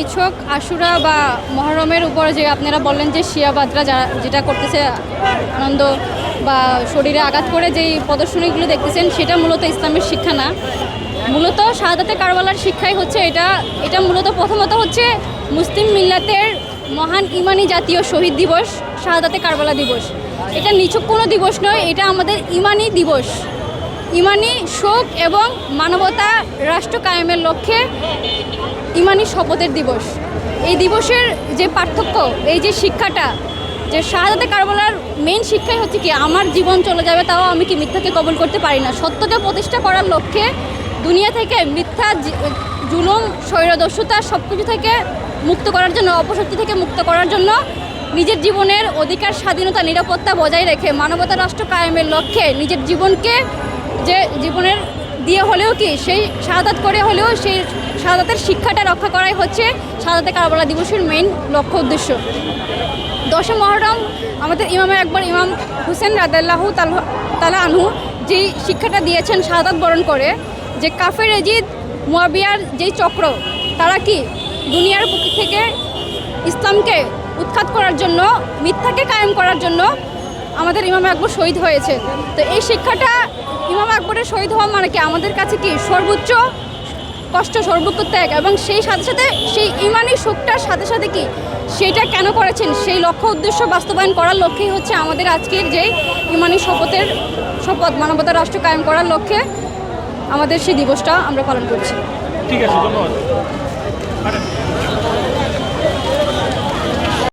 নিছক আশুরা বা মহরমের উপর যে আপনারা বললেন যে শিয়াবাদরা যারা যেটা করতেছে, আনন্দ বা শরীরে আঘাত করে যেই প্রদর্শনীগুলো দেখতেছেন, সেটা মূলত ইসলামের শিক্ষা না। মূলত শাহাদাতে কারবালার শিক্ষাই হচ্ছে এটা। এটা মূলত প্রথমত হচ্ছে মুসলিম মিল্লাতের মহান ইমানি জাতীয় শহীদ দিবস, শাহাদাতে কারবালা দিবস। এটা নিছক কোনো দিবস নয়, এটা আমাদের ইমানি দিবস। ইমানি শোক এবং মানবতা রাষ্ট্র কায়েমের লক্ষ্যে ইমানি শপথের দিবস। এই দিবসের যে পার্থক্য, এই যে শিক্ষাটা, যে শাহাদাতে কারবালার মেন শিক্ষাই হচ্ছে কি, আমার জীবন চলে যাবে তাও আমি কি মিথ্যাকে কবল করতে পারি না। সত্যকে প্রতিষ্ঠা করার লক্ষ্যে দুনিয়া থেকে মিথ্যা জুলুম, স্বৈরদস্যুতা সব কিছু থেকে মুক্ত করার জন্য, অপশক্তি থেকে মুক্ত করার জন্য নিজের জীবনের অধিকার, স্বাধীনতা, নিরাপত্তা বজায় রেখে মানবতা রাষ্ট্র কায়েমের লক্ষ্যে নিজের জীবনকে যে জীবনের দিয়ে হলেও কি, সেই শাহাদাত করে হলেও সেই শাহাদাতের শিক্ষাটা রক্ষা করাই হচ্ছে শাহাদাতে কারবালা দিবসের মেইন লক্ষ্য উদ্দেশ্য। দশম মহরম, আমাদের ইমামে একবার ইমাম হুসেন রাদাল্লাহু তাল- আনহু যেই শিক্ষাটা দিয়েছেন শাহাদাত বরণ করে, যে কাফের এজিদ, মুয়াবিয়ার যেই চক্র, তারা কি দুনিয়ার বুক থেকে ইসলামকে উৎখাত করার জন্য, মিথ্যাকে কায়েম করার জন্য আমাদের ইমাম আকবর শহীদ হয়েছে? তো এই শিক্ষাটা ইমাম আকবরের শহীদ হওয়া মানে কি? আমাদের কাছে কি সর্বোচ্চ কষ্ট সর্বত্যাগ ত্যাগ এবং সেই সাথে সাথে সেই ইমানি সুখটার সাথে সাথে কি সেটা কেন করেছেন? সেই লক্ষ্য উদ্দেশ্য বাস্তবায়ন করার লক্ষ্যেই হচ্ছে আমাদের আজকের যে ইমানি শপথের শপথ মানবতা রাষ্ট্র কায়েম করার লক্ষ্যে আমাদের সেই দিবসটা আমরা পালন করছি। ঠিক আছে, ধন্যবাদ।